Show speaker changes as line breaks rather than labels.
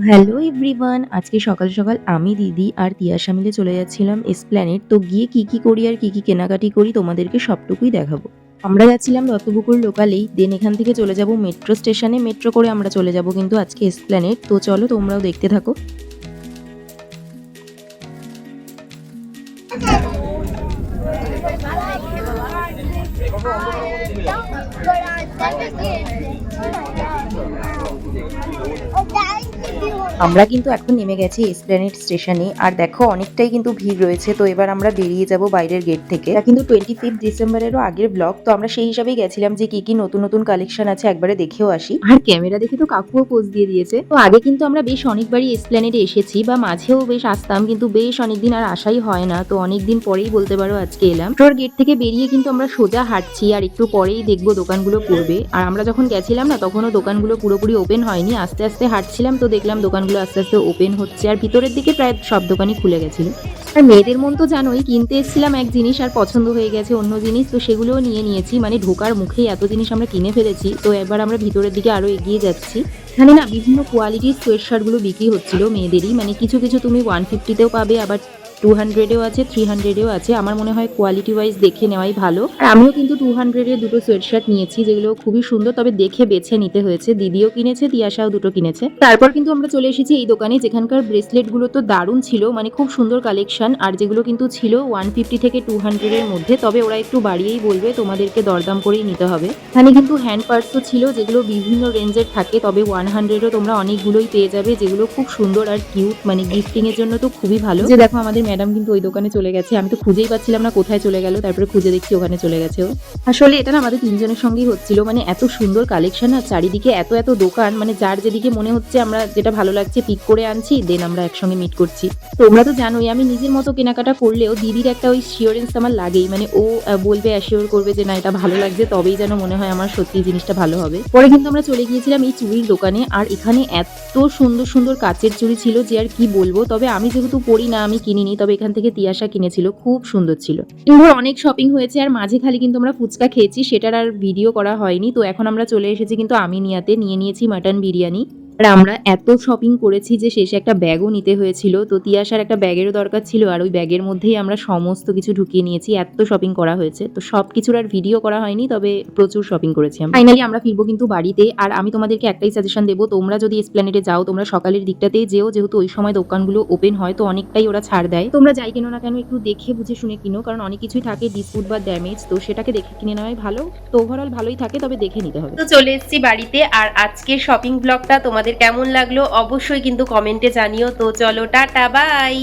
Hello everyone আজকে সকাল সকাল আমি দিদি আর তিয়াশা মিলে চলে যাচ্ছিলাম এসপ্ল্যানেট তো গিয়ে কি কি করি আর কি কি কেনাকাটি করি তোমাদেরকে সবটুকুই দেখাবো আমরা যাচ্ছিলাম দত্তপুকুর লোকালেই দেন এখান থেকে চলে যাব মেট্রো স্টেশনে মেট্রো করে আমরা চলে যাব কিন্তু আজকে এসপ্ল্যানেট তো চলো তোমরাও দেখতে থাকো আমরা কিন্তু এখন নেমে গেছি এসপ্ল্যানেট স্টেশনে আর দেখো, অনেকটাই কিন্তু ভিড় রয়েছে, তো এবার আমরা বেরিয়ে যাব বাইরের গেট থেকে। কিন্তু টোয়েন্টি ফিফথ ডিসেম্বরেরও আগের ব্লগ তো আমরা সেই হিসাবেই গেছিলাম যে কি কি নতুন নতুন কালেকশন আছে, একবারে দেখেও আসি। আর ক্যামেরা দেখে তো কাকুও পোজ দিয়ে দিয়েছে। তো আগে কিন্তু আমরা বেশ অনেকবারই এসপ্ল্যানেটে এসেছি, বা মাঝেও বেশ আসতাম, কিন্তু বেশ অনেকদিন আর আসাই হয় না, তো অনেকদিন পরেই বলতে পারো আজকে এলাম। তোর গেট থেকে বেরিয়ে কিন্তু আমরা সোজা হাঁটছি, আর একটু পরেই দেখব দোকানগুলো পড়বে। আর আমরা যখন গেছিলাম না, তখনও দোকানগুলো পুরোপুরি ওপেন হয়নি, আস্তে আস্তে হাঁটছিলাম, তো দেখলাম দোকানগুলো আস্তে আস্তে ওপেন হচ্ছে। আর ভিতরের দিকে প্রায় সব দোকানই খুলে গেছিল। আর মেয়েদের মন তো জানোই, কিনতে এসেছিলাম এক জিনিস আর পছন্দ হয়ে গেছে অন্য জিনিস, তো সেগুলোও নিয়ে নিয়েছি। মানে ঢোকার মুখেই এত জিনিস আমরা কিনে ফেলেছি, তো এবার আমরা ভিতরের দিকে আরও এগিয়ে যাচ্ছি। এখানে না, বিভিন্ন কোয়ালিটির সোয়েট শার্টগুলো বিক্রি হচ্ছিল মেয়েদেরই। মানে কিছু কিছু তুমি ওয়ান ফিফটিতেও পাবে, আবার টু হান্ড্রেডেও আছে থ্রি হান্ড্রেডেও আছে। আমার মনে হয় কোয়ালিটি ওয়াইজ দেখে নেওয়াই ভালো। আমিও কিন্তু টু হান্ড্রেডের দুটো সোয়েট শার্ট নিয়েছি, যেগুলো খুবই সুন্দর, তবে দেখে বেছে নিতে হয়েছে। দিদিও কিনেছে, তিয়াশাও দুটো কিনেছে। তারপর কিন্তু আমরা চলে এসেছি এই দোকানে, যেখানকার ব্রেসলেটগুলো তো দারুণ ছিল মানে খুব সুন্দর কালেকশন আর যেগুলো কিন্তু ছিল ওয়ান ফিফটি থেকে টু হান্ড্রেডের মধ্যে, তবে ওরা একটু বাড়িয়েই বলবে, তোমাদেরকে দরদাম করেই নিতে হবে। এখানে কিন্তু হ্যান্ড পার্সও ছিল, যেগুলো বিভিন্ন রেঞ্জের থাকে, তবে ওয়ান হান্ড্রেডও তোমরা অনেকগুলোই পেয়ে যাবে, যেগুলো খুব সুন্দর আর কিউট মানে গিফটিং এর জন্য তো খুবই ভালো। যে দেখো আমাদের ম্যাডাম কিন্তু ওই দোকানে চলে গেছে। আমি তো খুঁজেই পাচ্ছিলাম না কোথায় চলে গেল, তারপরে খুঁজে দেখছি ওখানে চলে গেছে আসলে এটা না আমাদের তিনজনের সঙ্গেই হচ্ছিল মানে এত সুন্দর কালেকশন আর চারিদিকে এত এত দোকান মানে যার যেদিকে মনে হচ্ছে আমরা যেটা ভালো লাগছে পিক করে আনছি দেন আমরা একসঙ্গে মিট করছি। তোমরা তো জানোই, আমি নিজের মতো কেনাকাটা করলেও দিদির একটা ওই শিওরেন্স আমার লাগেই মানে ও বলবে অ্যাসিওর করবে যে না, এটা ভালো লাগছে, তবেই যেন মনে হয় আমার সত্যি জিনিসটা ভালো হবে। পরে কিন্তু আমরা চলে গিয়েছিলাম এই চুড়ির দোকানে, আর এখানে এত সুন্দর সুন্দর কাচের চুড়ি ছিল যে আর কি বলব, তবে আমি যেহেতু পড়ি না, আমি কিনিনি তবে এখান থেকে তিয়াশা কিনেছিল, খুব সুন্দর ছিল। এবার অনেক শপিং হয়েছে আর মাঝে খালি কিন্তু আমরা ফুচকা খেয়েছি, সেটার আর ভিডিও করা হয়নি। তো এখন আমরা চলে এসেছি কিন্তু আমিনিয়াতে, নিয়ে নিয়েছি মাটন বিরিয়ানি। আর আমরা এত শপিং করেছি যে শেষে একটা ব্যাগও নিতে হয়েছিল। তো তিয়াশার একটা ব্যাগেরও দরকার ছিল আর ওই ব্যাগের মধ্যেই আমরা সমস্ত কিছু ঢুকিয়ে নিয়েছি। এত শপিং করা হয়েছে। তো সব কিছুর আর ভিডিও করা হয়নি, তবে প্রচুর শপিং করেছি ফাইনালি আমরা ফিরবো কিন্তু বাড়িতে। আর আমি তোমাদেরকে একটাই সাজেশন দেবো, তোমরা যদি এসপ্ল্যানেটে যাও, তোমরা সকালের দিকটাতেই যেও, যেহেতু ওই সময় দোকানগুলো ওপেন হয়, তো অনেকটাই ওরা ছাড় দেয়। তোমরা যাই কিনো না কেন একটু দেখে বুঝে শুনে কিনো, কারণ অনেক কিছুই থাকে ডিসপুট বা ড্যামেজ তো সেটাকে দেখে কিনে নেওয়াই ভালো। তো ওভারঅল ভালোই থাকে, তবে দেখে নিতে হবে।
তো চলে এসেছি বাড়িতে। আর আজকের শপিং ব্লগটা তোমাদের কেমন লাগল অবশ্যই কিন্তু কমেন্টে জানিও। তো চলো টাটা বাই